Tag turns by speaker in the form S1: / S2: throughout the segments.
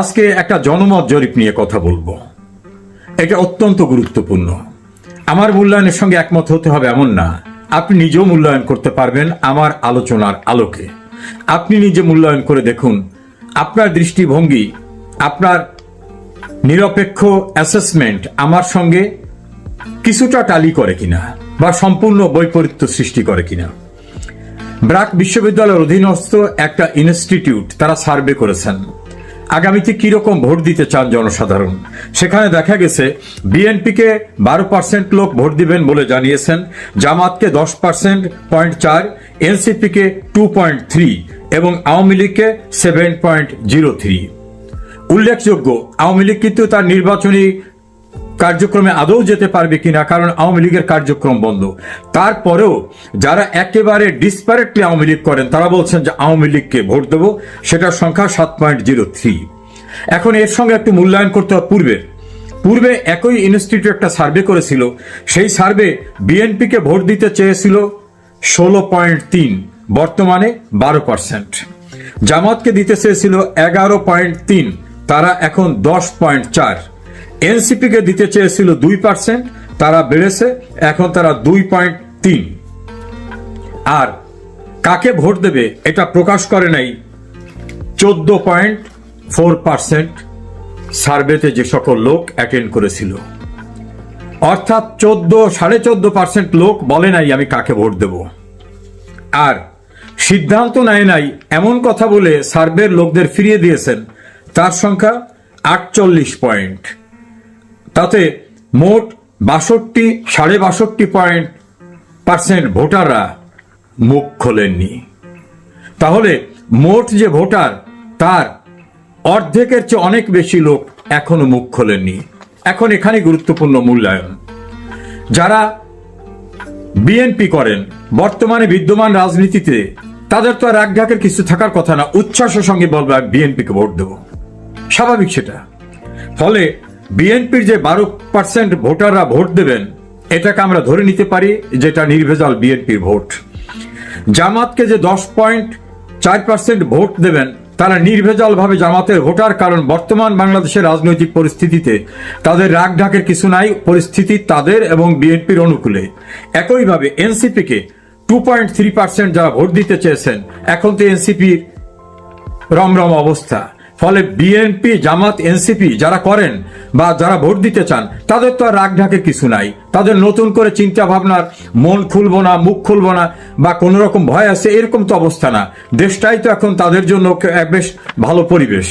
S1: আজকে একটা জনমত জরিপ নিয়ে কথা বলব। এটা অত্যন্ত গুরুত্বপূর্ণ। আমার মূল্যায়নের সঙ্গে একমত হতে হবে এমন না। আপনি নিজেও মূল্যায়ন করতে পারবেন আমার আলোচনার আলোকে। আপনি নিজে মূল্যায়ন করে দেখুন। আপনার দৃষ্টিভঙ্গি, আপনার নিরপেক্ষ অ্যাসেসমেন্ট আমার সঙ্গে কিছুটা টালি করে কিনা বা সম্পূর্ণ বৈপরীত্য সৃষ্টি করে কিনা। ব্রাক বিশ্ববিদ্যালয়ের অধীনস্থ একটা ইনস্টিটিউট তারা সার্ভে করেছেন। আগামীতে কীরকম ভোট দিতে চান জনসাধারণ? সেখানে দেখা গেছে, বিএনপিকে বারো পার্সেন্ট লোক ভোট দিবেন বলে জানিয়েছেন, জামাতকে দশ পার্সেন্ট পয়েন্ট চার, এনসিপিকে টু পয়েন্ট থ্রি এবং আওয়ামী লীগকে সেভেন পয়েন্ট জিরো থ্রি উল্লেখযোগ্য, আওয়ামী লীগ কিন্তু তার নির্বাচনী কার্যক্রমে আদৌ যেতে পারবে কিনা, কারণ আওয়ামী লীগের কার্যক্রম বন্ধ। তারপরেও যারা একেবারে ডিসপারেটলি আওয়ামী লীগ করেন, তারা বলছেন যে আওয়ামী লীগকে ভোট দেবো, সেটার সংখ্যা সাত পয়েন্ট জিরো থ্রি। এখন এর সঙ্গে একটু মূল্যায়ন করতে হবে। পূর্বের পূর্বে একই ইনস্টিটিউট একটা সার্ভে করেছিল, সেই সার্ভে বিএনপিকে ভোট দিতে চেয়েছিল ষোলো পয়েন্ট তিন, বর্তমানে বারো পার্সেন্ট জামাতকে দিতে চেয়েছিল এগারো পয়েন্ট তিন, তারা এখন দশ পয়েন্ট চার। এনসিপিকে দিতে চেয়েছিল দুই পার্সেন্ট, তারা বেড়েছে, এখন তারা দুই পয়েন্ট তিন। আর কাকে ভোট দেবে এটা প্রকাশ করে নাই, চোদ্দ পয়েন্ট ফোর পার্সেন্ট সার্ভেতে যে সকল লোক অ্যাটেন্ড করেছিল। অর্থাৎ চোদ্দ, সাড়ে চোদ্দ পার্সেন্ট লোক বলে নাই আমি কাকে ভোট দেব। আর সিদ্ধান্ত নেয় নাই এমন কথা বলে সার্ভের লোকদের ফিরিয়ে দিয়েছেন, তার সংখ্যা আটচল্লিশ পয়েন্ট। তাতে মোট বাষট্টি, সাড়ে বাষট্টি পয়েন্ট পার্সেন্ট ভোটাররা মুখ খোলেননি। তাহলে মোট যে ভোটার, তার অর্ধেকের চেয়ে অনেক বেশি লোক এখনও মুখ খোলেননি। এখন এখানে গুরুত্বপূর্ণ মূল্যায়ন। যারা বিএনপি করেন, বর্তমানে বিদ্যমান রাজনীতিতে, তাদের তো আর রাগঢাকের কিছু থাকার কথা না। উচ্ছ্বাসের সঙ্গে বলবে বিএনপিকে ভোট দেব। স্বাভাবিক সেটা। ফলে বিএনপির যে বারো পার্সেন্ট ভোটাররা ভোট দেবেন, এটাকে আমরা ধরে নিতে পারি যেটা নির্ভেজাল বিএনপির ভোট। জামাতকে যে দশ পয়েন্ট চার পার্সেন্ট ভোট দেবেন, তারা নির্ভেজাল ভাবে জামাতের ভোটার, কারণ বর্তমান বাংলাদেশের রাজনৈতিক পরিস্থিতিতে তাদের রাগ ঢাকের কিছু নাই, পরিস্থিতি তাদের এবং বিএনপির অনুকূলে। একইভাবে এনসিপিকে টু পয়েন্ট থ্রি পার্সেন্ট যারা ভোট দিতে চেয়েছেন, এখন তো এনসিপির রমরম অবস্থা। ফলে বিএনপি, জামাত, এনসিপি যারা করেন বা যারা ভোট দিতে চান, তাদের তো আর রাগ ঢাকের কিছু নাই। তাদের নতুন করে চিন্তা ভাবনার মন খুলব না, মুখ খুলব না বা কোনো রকম ভয় আছে, এরকম তো অবস্থা না। দেশটাই তো এখন তাদের জন্য বেশ ভালো পরিবেশ।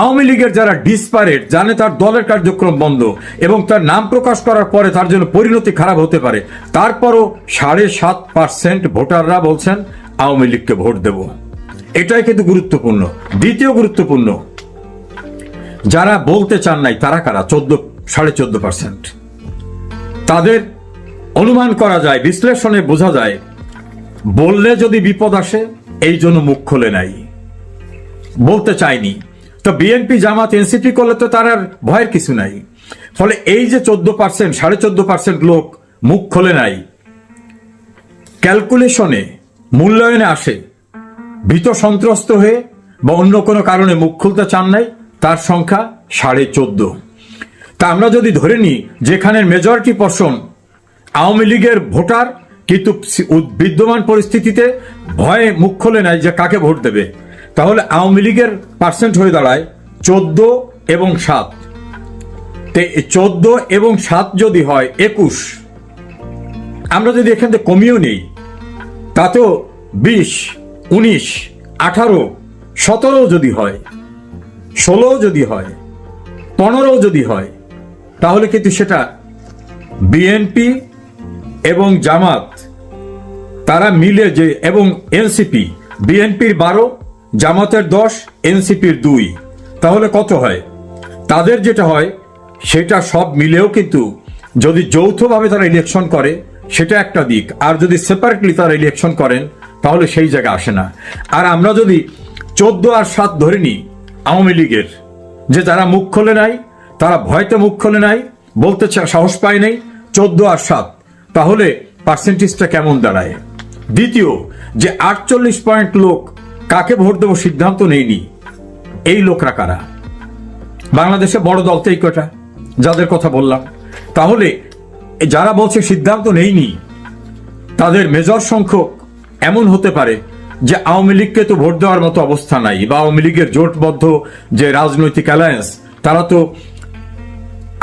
S1: আওয়ামী লীগের যারা ডিসপারেট জানে তার দলের কার্যক্রম বন্ধ এবং তার নাম প্রকাশ করার পরে তার জন্য পরিণতি খারাপ হতে পারে। তারপরও সাড়ে সাত পার্সেন্ট ভোটাররা বলছেন, আওয়ামী লীগকে ভোট দেব। এটাই কিন্তু গুরুত্বপূর্ণ। দ্বিতীয় গুরুত্বপূর্ণ, যারা বলতে চান নাই তারা কারা? চোদ্দ, সাড়ে চোদ্দ পার্সেন্ট। তাদের অনুমান করা যায়, বিশ্লেষণে বোঝা যায়, বললে যদি বিপদ আসে, এই জন্য মুখ খোলে নাই। বলতে চায়নি তো বিএনপি জামাত এনসিপি করলে তো তার আর ভয়ের কিছু নাই। ফলে এই যে চোদ্দ পার্সেন্ট, সাড়ে চোদ্দ পার্সেন্ট লোক মুখ খোলে নাই, ক্যালকুলেশনে, মূল্যায়নে আসে ভীত সন্ত্রস্ত হয়ে বা অন্য কোনো কারণে মুখ খুলতে চান নাই, তার সংখ্যা সাড়ে চোদ্দ। তা আমরা যদি ধরে নিই, যেখানের মেজরিটি পর্সন আওয়ামী লীগের ভোটার, কিন্তু বিদ্যমান পরিস্থিতিতে ভয়ে মুখ খোলে নাই যে কাকে ভোট দেবে, তাহলে আওয়ামী লীগের পার্সেন্ট হয়ে দাঁড়ায় চোদ্দ এবং সাত। চোদ্দ এবং সাত যদি হয় একুশ। আমরা যদি এখান থেকে কমিয়েও নেই, তাতেও বিশ উনিশ, আঠারো, সতেরো যদি হয়, ষোলো যদি হয়, পনেরো যদি হয়, তাহলে কিন্তু সেটা বিএনপি এবং জামাত, তারা মিলে যে, এবং এনসিপি বিএনপির বারো, জামাতের দশ এনসিপির দুই। তাহলে কত হয়? তাদের যেটা হয়, সেটা সব মিলেও কিন্তু যদি যৌথভাবে তারা ইলেকশন করে, সেটা একটা দিক। আর যদি সেপারেটলি তারা ইলেকশন করেন তাহলে সেই জায়গা আসে না। আর আমরা যদি চোদ্দ আর সাত ধরে নিই আওয়ামী লীগের, যে যারা মুখ খোলে নাই, তারা ভয়তে মুখ খোলে নাই, বলতে সাহস পায় নাই, চোদ্দ আর সাত, তাহলে পার্সেন্টেজটা কেমন দাঁড়ায়? দ্বিতীয়, যে আটচল্লিশ পয়েন্ট লোক কাকে ভোট দেবো সিদ্ধান্ত নেয়নি এই লোকরা কারা? বাংলাদেশে বড় দল তো এই কটা, যাদের কথা বললাম। তাহলে যারা বলছে সিদ্ধান্ত নেইনি, তাদের মেজর সংখ্যক এমন হতে পারে যে আওয়ামী লীগকে তো ভোট দেওয়ার মতো অবস্থা নাই বা আওয়ামী লীগের জোটবদ্ধ যে রাজনৈতিক অ্যালায়েন্স তারা তো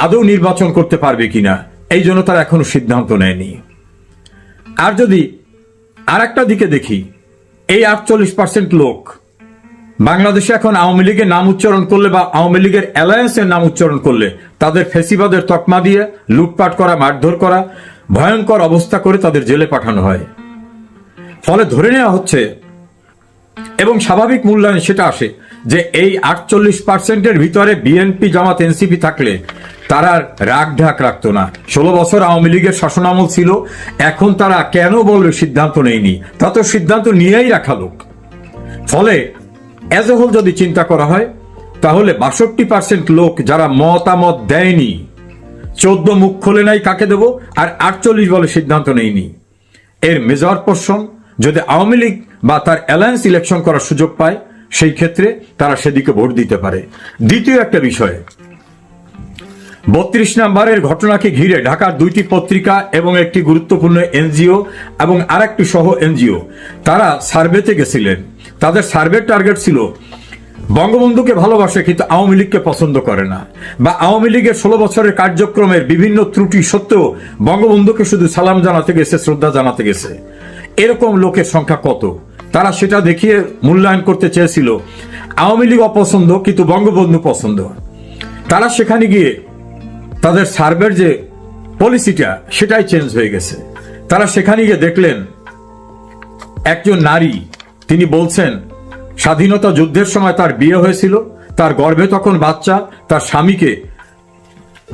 S1: আদৌ নির্বাচন করতে পারবে কিনা? এই জন্য তারা এখনও সিদ্ধান্ত নেয়নি। আর যদি আর একটা দিকে দেখি, এই আটচল্লিশ পার্সেন্ট লোক বাংলাদেশে এখন আওয়ামী লীগের নাম উচ্চারণ করলে বা আওয়ামী লীগের অ্যালায়েন্সের নাম উচ্চারণ করলে তাদের ফেসিবাদের তকমা দিয়ে লুটপাট করা, মারধর করা, ভয়ঙ্কর অবস্থা করে তাদের জেলে পাঠানো হয়। ফলে ধরে নেওয়া হচ্ছে এবং স্বাভাবিক মূল্যায়ন সেটা আসে যে এই আটচল্লিশ পার্সেন্টের ভিতরে বিএনপি জামাত এনসিপি থাকলে তারা রাগ ঢাক রাখতো না। ষোলো বছর আওয়ামী লীগের শাসনামল ছিল, এখন তারা কেন বলবে সিদ্ধান্ত নেয়নি? তা তো সিদ্ধান্ত নিয়েই রাখা লোক। ফলে অ্যাজ এ হোল যদি চিন্তা করা হয়, তাহলে বাষট্টি পার্সেন্ট লোক যারা মতামত দেয়নি, চোদ্দ মুখ খোলে নাই কাকে দেব? আর আটচল্লিশ বলে সিদ্ধান্ত নেয়নি। এর মেজর পোর্শন যদি আওয়ামী লীগ বা তার অ্যালায়েন্স ইলেকশন করার সুযোগ পায়, সেই ক্ষেত্রে তারা সেদিকে ভোট দিতে পারে। দ্বিতীয় একটা বিষয়, বত্রিশ নম্বরের ঘটনাকে ঘিরে ঢাকার দুইটি পত্রিকা এবং একটি গুরুত্বপূর্ণ এনজিও এবং আরেকটি সহ এনজিও, তারা সার্ভেতে গেছিলেন। তাদের সার্ভে টার্গেট ছিল, বঙ্গবন্ধুকে ভালোবাসে কিন্তু আওয়ামী লীগকে পছন্দ করে না বা আওয়ামী লীগের ষোলো বছরের কার্যক্রমের বিভিন্ন ত্রুটি সত্ত্বেও বঙ্গবন্ধুকে শুধু সালাম জানাতে গেছে, শ্রদ্ধা জানাতে গেছে। এরকম লোকের সংখ্যা কত? তারা সেটা দেখিয়ে মূল্যায়ন করতে চেয়েছিল। আওয়ামী লীগ অপছন্দ, কিন্তু বঙ্গবন্ধু পছন্দ। তারা সেখানে গিয়ে তাদের সার্ভের যে পলিসিটা, সেটাই চেঞ্জ হয়ে গেছে। তারা সেখানে গিয়ে দেখলেন, একজন নারী, তিনি বলছেন, স্বাধীনতা যুদ্ধের সময় তার বিয়ে হয়েছিল, তার গর্ভে তখন বাচ্চা, তার স্বামীকে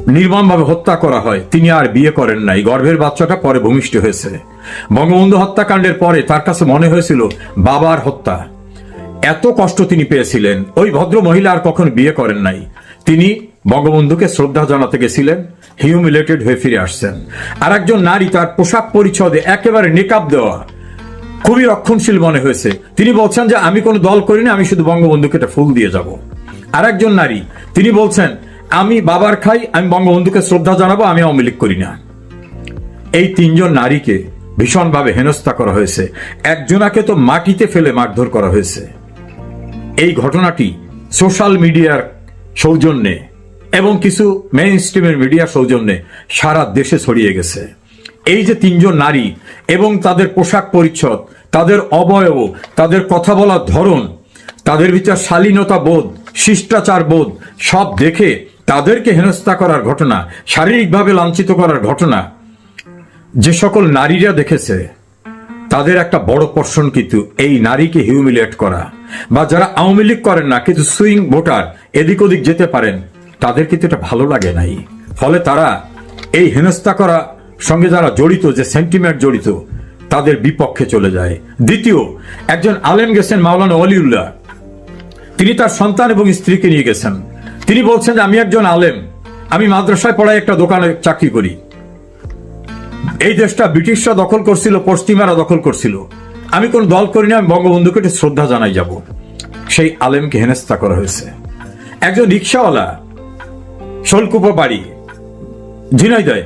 S1: নির্মমভাবে হত্যা করা হয়। তিনি আর বিয়ে করেন নাই। গর্ভের বাচ্চাটা পরে ভূমিষ্ঠ হয়েছে। বঙ্গবন্ধু হত্যাকাণ্ডের পরে তার কাছে মনে হয়েছিল, বাবার হত্যা। এত কষ্ট তিনি পেয়েছিলেন। ওই ভদ্র মহিলা আর কখন বিয়ে করেন নাই। তিনি বঙ্গবন্ধুকে শ্রদ্ধা জানাতে গেছিলেন, হিউমিলেটেড হয়ে ফিরে আসছেন। আর একজন নারী তার পোশাক পরিচ্ছদে একেবারে নেকাব দেওয়া। খুবই রক্ষণশীল মনে হয়েছে। তিনি বলছেন যে, আমি কোনো দল করি না আমি শুধু বঙ্গবন্ধুকে একটা ফুল দিয়ে যাব। আর একজন নারী, তিনি বলছেন আমি বাবার খাই, আমি বঙ্গবন্ধুকে শ্রদ্ধা জানাব, আমি আওয়ামী লীগ করি না। এই তিনজন নারীকে ভীষণভাবে হেনস্থা করা হয়েছে। একজনাকে তো মাটিতে ফেলে মারধর করা হয়েছে। এই ঘটনাটি সোশ্যাল মিডিয়ার সৌজন্যে এবং কিছু মেইন স্ট্রিমের মিডিয়ার সৌজন্যে সারা দেশে ছড়িয়ে গেছে। এই যে তিনজন নারী এবং তাদের পোশাক পরিচ্ছদ, তাদের অবয়ব, তাদের কথা বলার ধরন, তাদের ভিতর শালীনতা বোধ, শিষ্টাচার বোধ, সব দেখে তাদেরকে হেনস্থা করার ঘটনা, শারীরিকভাবে লাঞ্ছিত করার ঘটনা, যে সকল নারীরা দেখেছে, তাদের একটা বড় পোর্শন কিন্তু এই নারীকে হিউমিলেট করা। বা যারা আওয়ামী লীগ করেন না, কিন্তু সুইং ভোটার এদিক ওদিক যেতে পারেন, তাদের কিন্তু এটা ভালো লাগে নাই। ফলে তারা এই হেনস্থা করা সঙ্গে যারা জড়িত, যে সেন্টিমেন্ট জড়িত, তাদের বিপক্ষে চলে যায়। দ্বিতীয়, একজন আলেম গেছেন মাওলানা অলিউল্লাহ তিনি তার সন্তান এবং স্ত্রীকে নিয়ে গেছেন। তিনি বলছেন যে আমি একজন আলেম। আমি মাদ্রাসায় পড়ায় একটা দোকানে চাকরি করি। এই দেশটা ব্রিটিশরা দখল করছিল, পশ্চিমারা দখল করছিল। আমি কোন দল করি না, আমি বঙ্গবন্ধুকে একটু শ্রদ্ধা জানাই যাব। সেই আলেমকে হেনস্থা করা হয়েছে। একজন রিক্সাওয়ালা, শোলকুপো বাড়ি ঝিনাইদয়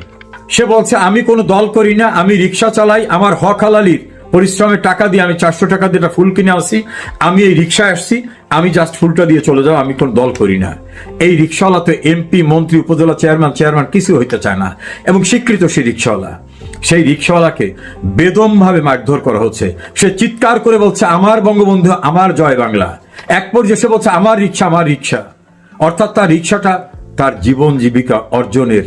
S1: সে বলছে, আমি কোনো দল করি না, আমি রিক্সা চালাই, আমার হক হালালির পরিশ্রমের টাকা দিয়ে আমি চারশো টাকা দিয়ে ফুল কিনে আসি আমি এই রিক্সায় আসছি, আমি জাস্ট ফুলটা দিয়ে চলে যাও, আমি কোন দল করি না। এই রিক্সাওয়ালা তো এমপি মন্ত্রী, উপজেলা চেয়ারম্যান চেয়ারম্যান কিছু হইতে চায় না। এবং স্বীকৃত সেই রিক্সাওয়ালা। সেই রিক্সাওয়ালাকে বেদমভাবে মারধর করা হচ্ছে। সে চিৎকার করে বলছে, আমার বঙ্গবন্ধু, আমার জয় বাংলা। এক পর্যায়ে সে বলছে, আমার রিক্সা আমার রিক্সা। অর্থাৎ তার রিক্সাটা তার জীবন জীবিকা অর্জনের,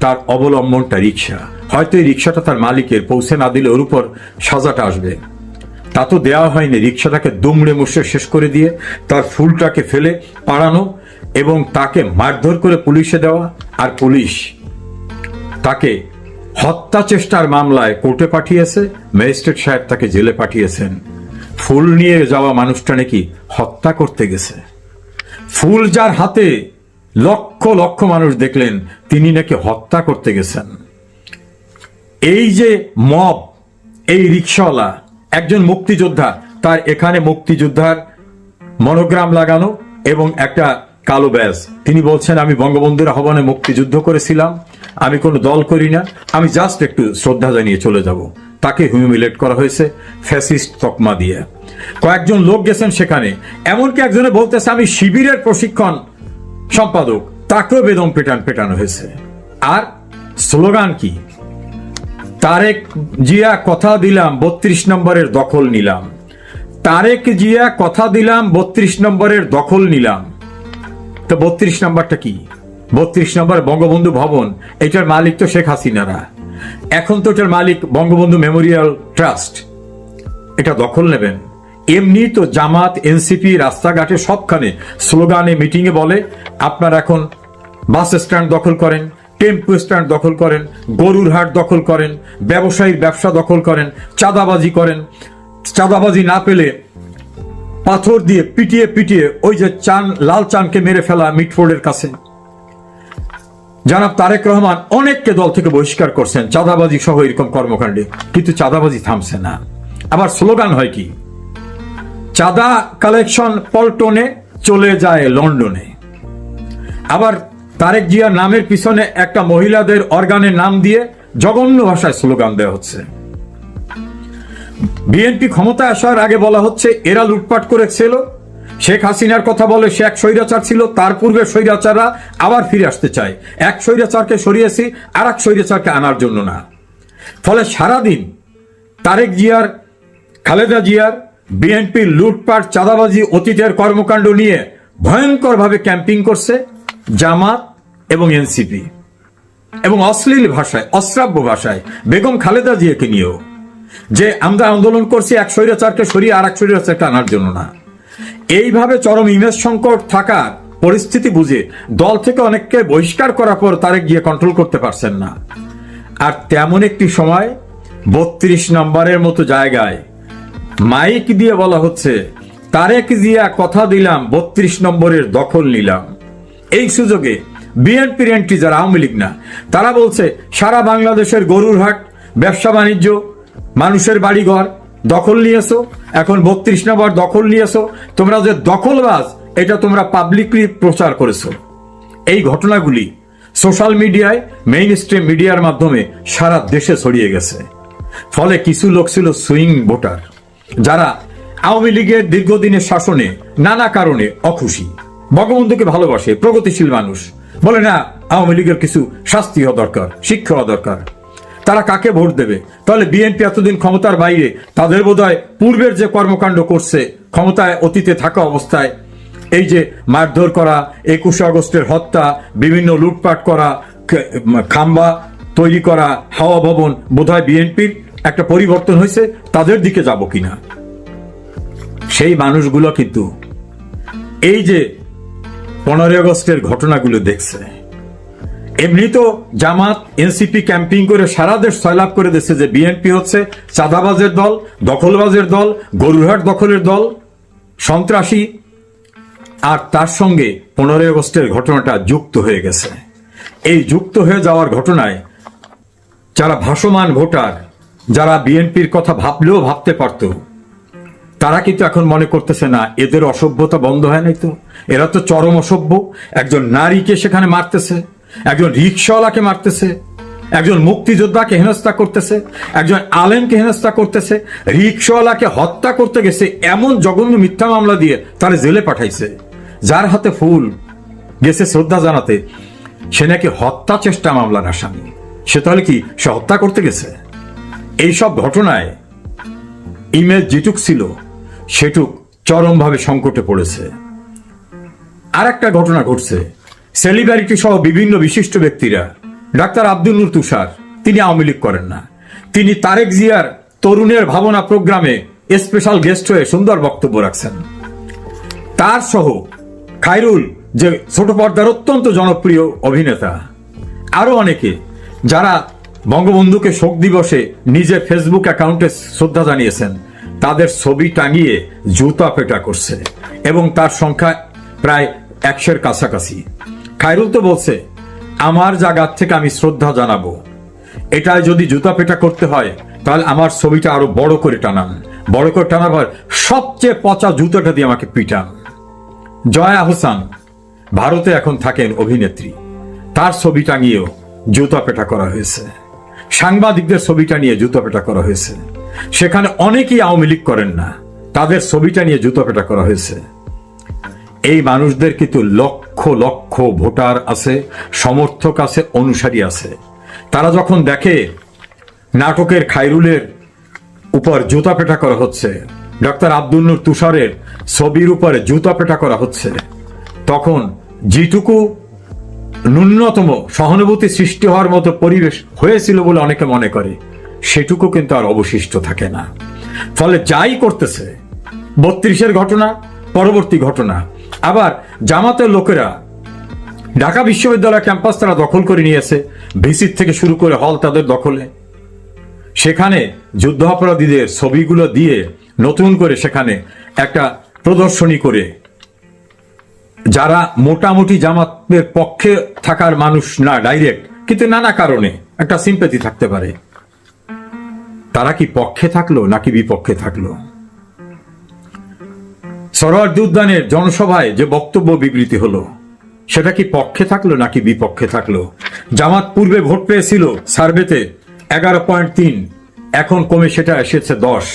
S1: তার অবলম্বনটা রিক্সা। হয়তো এই রিক্সাটা তার মালিকের, পৌঁছে না দিলে ওর উপর সাজাটা আসবে। তা তো দেওয়া হয়নি রিক্সাটাকে দুমড়ে মুষড়ে শেষ করে দিয়ে তার ফুলটাকে ফেলে পাড়ানো এবং তাকে মারধর করে পুলিশে দেওয়া আর পুলিশ তাকে হত্যা চেষ্টার মামলায় কোর্টে পাঠিয়েছে, ম্যাজিস্ট্রেট সাহেব তাকে জেলে পাঠিয়েছেন। ফুল নিয়ে যাওয়া মানুষটা নাকি হত্যা করতে গেছে। ফুল যার হাতে লক্ষ লক্ষ মানুষ দেখলেন, তিনি নাকি হত্যা করতে গেছেন। এই যে মব, এই রিক্সাওয়ালা একজন মুক্তিযোদ্ধা, তার এখানে মুক্তিযোদ্ধার মনোগ্রাম লাগানো এবং একটা কালো ব্যাজ। তিনি বলছেন, আমি বঙ্গবন্ধুর আহ্বানে মুক্তিযুদ্ধ করেছিলাম, আমি কোনো দল করি না, আমি জাস্ট একটু শ্রদ্ধা জানিয়ে চলে যাব। তাকে হিউমিলেট করা হয়েছে ফ্যাসিস্ট তকমা দিয়ে। কয়েকজন লোক গেছেন সেখানে। এমনকি একজনে বলতেছে, আমি শিবিরের প্রশিক্ষণ সম্পাদক। তাকেও বেদম পেটান পেটানো হয়েছে। আর স্লোগান কি? তারেক জিয়া কথা দিলাম, বত্রিশ নম্বরের দখল নিলাম। তারেক জিয়া কথা দিলাম, বত্রিশ নম্বরের দখল নিলাম। তো বত্রিশ নম্বরটা কি? বত্রিশ নম্বর বঙ্গবন্ধু ভবন, এটার মালিক তো শেখ হাসিনারা। এখন তো এটার মালিক বঙ্গবন্ধু মেমোরিয়াল ট্রাস্ট। এটা দখল নেবেন। এমনি তো জামাত, এনসিপি, রাস্তাঘাটে সবখানে স্লোগানে মিটিংয়ে বলে, আপনার এখন বাস স্ট্যান্ড দখল করেন। টেম্পো স্ট্যান্ড দখল করেন, গরুর হাট দখল করেন, ব্যবসায়ীর ব্যবসা দখল করেন, চাঁদাবাজি করেন। চাঁদাবাজি না পেলে পাথর দিয়ে পিটিয়ে পিটিয়ে ওই যে চান, লাল চানকে মেরে ফেলা মিটফোর্ডের কাছে। জানাব তারেক রহমান অনেককে দল থেকে বহিষ্কার করছেন, চাঁদাবাজি সহ এরকম কর্মকাণ্ডে। কিন্তু চাঁদাবাজি থামছে না। আবার স্লোগান হয় কি? চাঁদা কালেকশন পল্টনে চলে যায় লন্ডনে। আবার তারেক জিয়ার নামের পিছনে একটা মহিলাদের অর্গানের নাম দিয়ে জঘন্য ভাষায় স্লোগান দেওয়া হচ্ছে। বিএনপি ক্ষমতায় আসার আগে বলা হচ্ছে, এরা লুটপাট করেছিল, শেখ হাসিনার কথা বলে সে এক স্বৈরাচার ছিল, তার পূর্বে স্বৈরাচাররা আবার ফিরে আসতে চায়। এক স্বৈরাচারকে সরিয়েছি আর এক স্বৈরাচারকে আনার জন্য না। ফলে সারাদিন তারেক জিয়ার, খালেদা জিয়ার, বিএনপির লুটপাট, চাঁদাবাজি, অতীতের কর্মকাণ্ড নিয়ে ভয়ঙ্করভাবে ক্যাম্পিং করছে। জামাত এবং এনসিপি এবং অশ্লীল ভাষায়, অশ্রাব্য ভাষায় বেগম খালেদা জিয়াকে নিয়েও। যে আমরা আন্দোলন করছি এক স্বৈরাচারকে সরিয়ে আর এক স্বৈরাচারকে আনার জন্য না। এইভাবে চরম ইমেজ সংকট থাকার পরিস্থিতি বুঝে দল থেকে অনেককে বহিষ্কার করার পর তারে গিয়ে কন্ট্রোল করতে পারছেন না। আর তেমন একটি সময় বত্রিশ নম্বরের মতো জায়গায় মাইক দিয়ে বলা হচ্ছে, তারেক জিয়া কথা দিলাম, বত্রিশ নম্বরের দখল নিলাম। এই সুযোগে বিএনপির এন্ট্রি যারা আওয়ামী লীগ না, তারা বলছে, সারা বাংলাদেশের গরুর হাট, ব্যবসা বাণিজ্য, মানুষের বাড়িঘর দখল নিয়েছো, এখন বত্রিশ নম্বর দখল নিয়েছো, তোমরা যে দখলবাজ, এটা তোমরা পাবলিকলি প্রচার করেছ। এই ঘটনাগুলি সোশ্যাল মিডিয়ায় মেইন স্ট্রিম মিডিয়ার মাধ্যমে সারা দেশে ছড়িয়ে গেছে। ফলে কিছু লোক ছিল সুইং ভোটার যারা আওয়ামী লীগের দীর্ঘদিনের শাসনে নানা কারণে অখুশি। বঙ্গবন্ধুকে ভালোবাসে, প্রগতিশীল মানুষ। বলে, না, আওয়ামী লীগের কিছু শাস্তি হওয়া দরকার, শিক্ষা হওয়া দরকার। তারা কাকে ভোট দেবে? তাহলে বিএনপি এতদিন ক্ষমতার বাইরে, তাদের বোধহয় পূর্বের যে কর্মকাণ্ড করছে, ক্ষমতায় অতীতে থাকা অবস্থায়, এই যে মারধর করা, একুশে আগস্টের হত্যা, বিভিন্ন লুটপাট করা খাম্বা তৈরি করা, হাওয়া ভবন, বোধহয় বিএনপির একটা পরিবর্তন হয়েছে, তাদের দিকে যাব কিনা? সেই মানুষগুলো কিন্তু এই যে পনেরোই আগস্টের ঘটনাগুলো দেখছে। এমনি তো জামাত, এনসিপি ক্যাম্পিং করে সারা দেশ সয়লাভ করে দিচ্ছে যে বিএনপি হচ্ছে চাঁদাবাজের দল, দখলবাজের দল, গরুরহাট দখলের দল, সন্ত্রাসী। আর তার সঙ্গে পনেরোই আগস্টের ঘটনাটা যুক্ত হয়ে গেছে। এই যুক্ত হয়ে যাওয়ার ঘটনায় যারা ভাসমান ভোটার, যারা বিএনপির কথা ভাবলেও ভাবতে পারত তারা কিন্তু এখন মনে করতেছে, না, এদের অসভ্যতা বন্ধ হয় নাই তো। এরা তো চরম অসভ্য। একজন নারীকে সেখানে মারতেছে, একজন রিক্সাওয়ালাকে মারতেছে, একজন মুক্তিযোদ্ধাকে হেনস্থা করতেছে, একজন আলেমকে হেনস্থা করতেছে রিক্সাওয়ালাকে হত্যা করতে গেছে, এমন জঘন্য মিথ্যা মামলা দিয়ে তারা জেলে পাঠাইছে। যার হাতে ফুল গেছে শ্রদ্ধা জানাতে, সে নাকি হত্যা চেষ্টা মামলার আসামি। সে তাহলে কি সে হত্যা করতে গেছে? এইসব ঘটনায় ইমেজ জিটুক ছিল সেটুক চরমভাবে সংকটে পড়েছে। আর একটা ঘটনা ঘটছে। সেলিব্রিটি সহ বিভিন্ন বিশিষ্ট ব্যক্তিরা, ডাক্তার আব্দুল নূর তুষার, তিনি আওয়ামী লীগ করেন না। তিনি তারেক জিয়ার তরুণের ভাবনা প্রোগ্রামে স্পেশাল গেস্ট হয়ে সুন্দর বক্তব্য রাখছেন। তার সহ খাইরুল যে ছোট পর্দার অত্যন্ত জনপ্রিয় অভিনেতা, আরও অনেকে যারা বঙ্গবন্ধুকে শোক দিবসে নিজের ফেসবুক অ্যাকাউন্টে শ্রদ্ধা জানিয়েছেন। তাদের ছবি টাঙিয়ে জুতা পেটা করছে এবং তার সংখ্যা প্রায় একশের কাছাকাছি। খায়রুল তো বলছে, আমার জায়গার থেকে আমি শ্রদ্ধা জানাব। এটায় যদি জুতা পেটা করতে হয়, তাহলে আমার ছবিটা আরও বড় করে টানান। বড় করে টানার পর সবচেয়ে পচা জুতোটা দিয়ে আমাকে পিটান। জয়া হোসান, ভারতে এখন থাকেন অভিনেত্রী। তার ছবি টাঙিয়েও জুতা পেটা করা হয়েছে। সাংবাদিকদের ছবিটা নিয়ে জুতা পেটা করা হয়েছে। সেখানে অনেকেই আওয়ামী লীগ করেন না। তাদের ছবিটা নিয়ে জুতা পেটা করা হয়েছে। এই মানুষদের কিন্তু লক্ষ লক্ষ ভোটার আছে, সমর্থক আছে, অনুসারী আছে। তারা যখন দেখে নাটকের খাইরুলের উপর জুতা পেটা করা হচ্ছে ডক্টর আব্দুল নূর তুষারের ছবির উপরে জুতা পেটা করা হচ্ছে, তখন যেটুকু ন্যূনতম সহানুভূতি সৃষ্টি হওয়ার মতো পরিবেশ হয়েছিল বলে অনেকে মনে করে। সেটুকু কিন্তু আর অবশিষ্ট থাকে না। ফলে যাই করতেছে, বত্রিশের ঘটনা, পরবর্তী ঘটনা। আবার জামাতের লোকেরা ঢাকা বিশ্ববিদ্যালয় ক্যাম্পাস তারা দখল করে নিয়েছে, ভিসির থেকে শুরু করে হল তাদের দখলে। সেখানে যুদ্ধাপরাধীদের ছবিগুলো দিয়ে নতুন করে সেখানে একটা প্রদর্শনী করে। যারা মোটামুটি জামাতের পক্ষে থাকার মানুষ না, ডাইরেক্ট, কিন্তু নানা কারণে একটা সিম্পেথি থাকতে পারে। তারা কি পক্ষে থাকল নাকি বিপক্ষে থাকল? সরোয়ার্দী জনসভায় যে বক্তব্য বিবৃতি হলো, সেটা কি পক্ষে থাকল নাকি বিপক্ষে থাকল? জামাত পূর্বে ভোট পেয়েছিল সার্ভেতে এগারো পয়েন্ট তিন, এখন কমে সেটা এসেছে দশ।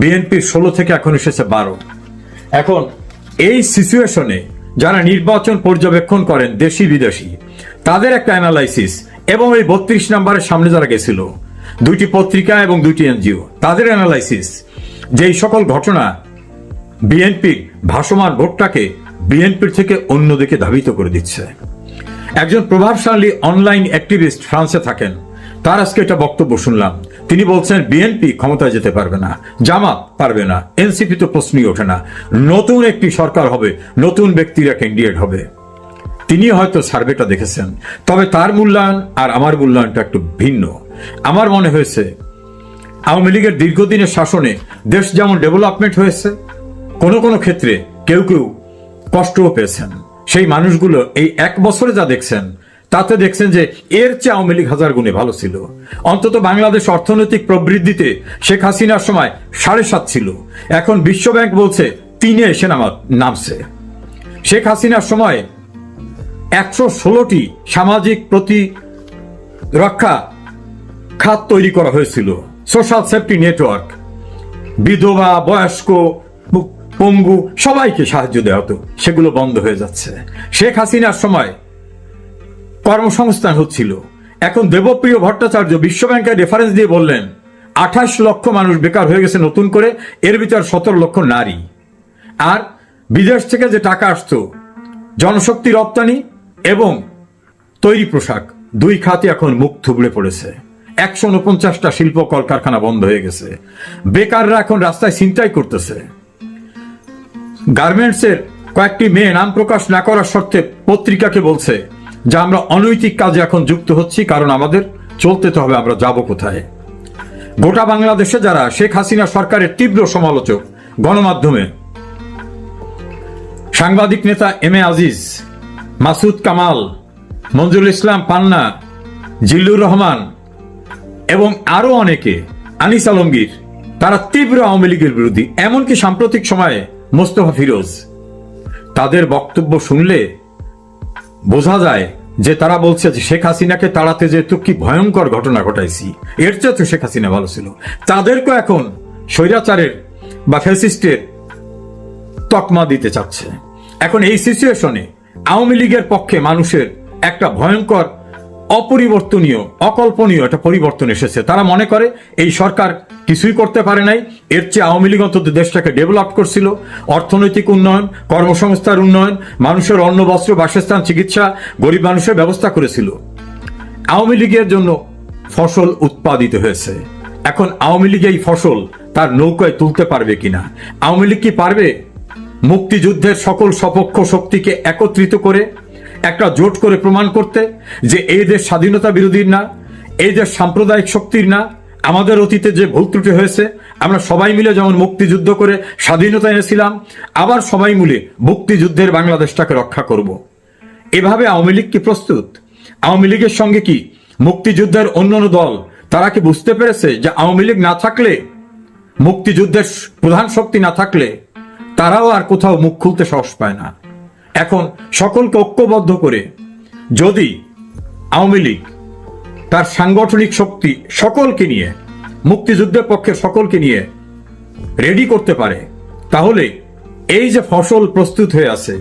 S1: বিএনপির ষোলো থেকে এখন এসেছে বারো। এখন এই সিচুয়েশনে যারা নির্বাচন পর্যবেক্ষণ করেন দেশি বিদেশি, তাদের একটা অ্যানালাইসিস এবং এই বত্রিশ নম্বরের সামনে যারা গেছিল দুইটি পত্রিকা এবং দুইটি এনজিও। তাদের অ্যানালাইসিস যেই সকল ঘটনা বিএনপির ভাসমান ভোটটাকে বিএনপির থেকে অন্যদিকে ধাবিত করে দিচ্ছে। একজন প্রভাবশালী অনলাইন অ্যাক্টিভিস্ট ফ্রান্সে থাকেন। তার আজকে একটা বক্তব্য শুনলাম। তিনি বলছেন, বিএনপি ক্ষমতায় যেতে পারবে না, জামাত পারবে না, এনসিপি তো প্রশ্নই ওঠে না। নতুন একটি সরকার হবে, নতুন ব্যক্তিরা ক্যান্ডিডেট হবে। তিনি হয়তো সার্ভেটা দেখেছেন। তবে তার মূল্যায়ন আর আমার মূল্যায়নটা একটু ভিন্ন। আমার মনে হয়েছে, আওয়ামী লীগের দীর্ঘদিনের শাসনে দেশ যেমন ডেভেলপমেন্ট হয়েছে, কোনো কোনো ক্ষেত্রে কেউ কেউ কষ্টও পেয়েছেন। সেই মানুষগুলো এই এক বছরে যা দেখছেন, তাতে দেখছেন যে এর চেয়ে আওয়ামী লীগ হাজার গুণে ভালো ছিল। অন্তত বাংলাদেশ অর্থনৈতিক প্রবৃদ্ধিতে শেখ হাসিনার সময় সাড়ে সাত ছিল। এখন বিশ্বব্যাংক বলছে তিনে এসে নামা নামছে। শেখ হাসিনার সময় একশো ষোলোটি সামাজিক প্রতিরক্ষা খাত তৈরি করা হয়েছিল। সোশ্যাল সেফটি নেটওয়ার্ক বিধবা, বয়স্ক পঙ্গু, সবাইকে সাহায্য দেওয়া হতো। সেগুলো বন্ধ হয়ে যাচ্ছে। শেখ হাসিনার সময় কর্মসংস্থান হচ্ছিল। এখন দেবপ্রিয় ভট্টাচার্য বিশ্বব্যাংকের রেফারেন্স দিয়ে বললেন, আঠাশ লক্ষ মানুষ বেকার হয়ে গেছে নতুন করে, এর ভিতর সতেরো লক্ষ নারী। আর বিদেশ থেকে যে টাকা আসতো, জনশক্তি রপ্তানি এবং তৈরি পোশাক, দুই খাতে এখন মুখ থুবড়ে পড়েছে। একশো উনপঞ্চাশটা শিল্প কলকারখানা বন্ধ হয়ে গেছে। বেকাররা এখন রাস্তায় ছিনতাই করতেছে। গার্মেন্টসের কয়েকটি মেয়ে নাম প্রকাশ না করার শর্তে পত্রিকাকে বলছে, যে আমরা অনৈতিক কাজে এখন যুক্ত হচ্ছি, কারণ আমাদের চলতে তো হবে, আমরা যাব কোথায়? গোটা বাংলাদেশে যারা শেখ হাসিনা সরকারের তীব্র সমালোচক, গণমাধ্যমে। সাংবাদিক নেতা এম এ আজিজ, মাসুদ কামাল মঞ্জুরুল ইসলাম পান্না, জিল্লুর রহমান এবং আরও অনেকে, আনিস আলমগীর, তারা তীব্র আওয়ামী লীগের বিরোধী, এমনকি সাম্প্রতিক সময়ে মোস্তফা ফিরোজ। তাদের বক্তব্য শুনলে বোঝা যায় যে তারা বলছে যে শেখ হাসিনাকে তাড়াতে যেহেতু কি ভয়ঙ্কর ঘটনা ঘটাইছি, এর চেয়ে তো শেখ হাসিনা ভালো ছিল। তাদেরকেও এখন স্বৈরাচারের বা ফ্যাসিস্টের তকমা দিতে চাচ্ছে। এখন এই সিচুয়েশনে আওয়ামী লীগের পক্ষে মানুষের একটা ভয়ঙ্কর অপরিবর্তনীয়, অকল্পনীয় একটা পরিবর্তন এসেছে। তারা মনে করে এই সরকার কিছুই করতে পারে নাই। এর চেয়ে আওয়ামী লীগ অন্তত দেশটাকে ডেভেলপ করছিল। অর্থনৈতিক উন্নয়ন, কর্মসংস্থার উন্নয়ন, মানুষের অন্ন, বস্ত্র, বাসস্থান, চিকিৎসা, গরিব মানুষের ব্যবস্থা করেছিল। আওয়ামী লীগের জন্য ফসল উৎপাদিত হয়েছে। এখন আওয়ামী লীগ এই ফসল তার নৌকায় তুলতে পারবে কিনা? আওয়ামী লীগ কি পারবে? মুক্তিযুদ্ধের সকল সপক্ষ শক্তিকে একত্রিত করে একটা জোট করে প্রমাণ করতে যে এই দেশ স্বাধীনতা বিরোধীর না, এই দেশ সাম্প্রদায়িক শক্তির না, আমাদের অতীতে যে ভুল ত্রুটি হয়েছে, আমরা সবাই মিলে যেমন মুক্তিযুদ্ধ করে স্বাধীনতা এনেছিলাম, আবার সবাই মিলে মুক্তিযুদ্ধের বাংলাদেশটাকে রক্ষা করব। এভাবে আওয়ামী লীগ কি প্রস্তুত? আওয়ামী লীগের সঙ্গে কি মুক্তিযুদ্ধের অন্যান্য দল, তারা কি বুঝতে পেরেছে যে আওয়ামী লীগ না থাকলে, মুক্তিযুদ্ধের প্রধান শক্তি না থাকলে, তারাও আর কোথাও মুখ খুলতে সাহস পায় না? এখন সকলকে ঐক্যবদ্ধ করে যদি আওয়ামী লীগ তার সাংগঠনিক শক্তি সকলকে নিয়ে, মুক্তিযুদ্ধের পক্ষে সকলকে নিয়ে রেডি করতে পারে, তাহলে এই যে ফসল প্রস্তুত হয়ে আছে,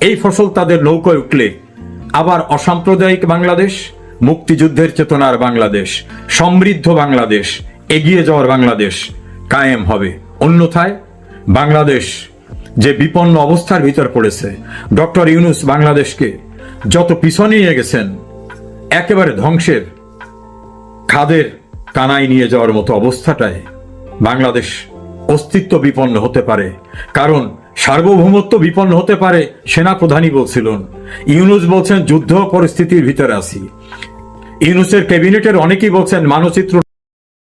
S1: এই ফসল তাদের নৌকায় উঠলে আবার অসাম্প্রদায়িক বাংলাদেশ, মুক্তিযুদ্ধের চেতনার বাংলাদেশ, সমৃদ্ধ বাংলাদেশ, এগিয়ে যাওয়ার বাংলাদেশ কায়েম হবে। অন্যথায় বাংলাদেশ যে বিপন্ন অবস্থার ভিতর পড়েছে। ডক্টর ইউনুস বাংলাদেশকে যত পিছনে নিয়ে গেছেন, একেবারে ধ্বংসের খাদের কানায় নিয়ে যাওয়ার মতো অবস্থাটায় বাংলাদেশ অস্তিত্ব বিপন্ন হতে পারে। কারণ সার্বভৌমত্ব বিপন্ন হতে পারে সেনা প্রধানই বলছিলেন। ইউনুস বলছেন, যুদ্ধ পরিস্থিতির ভিতরে আছি। ইউনুসের ক্যাবিনেটের অনেকেই বলছেন, মানচিত্র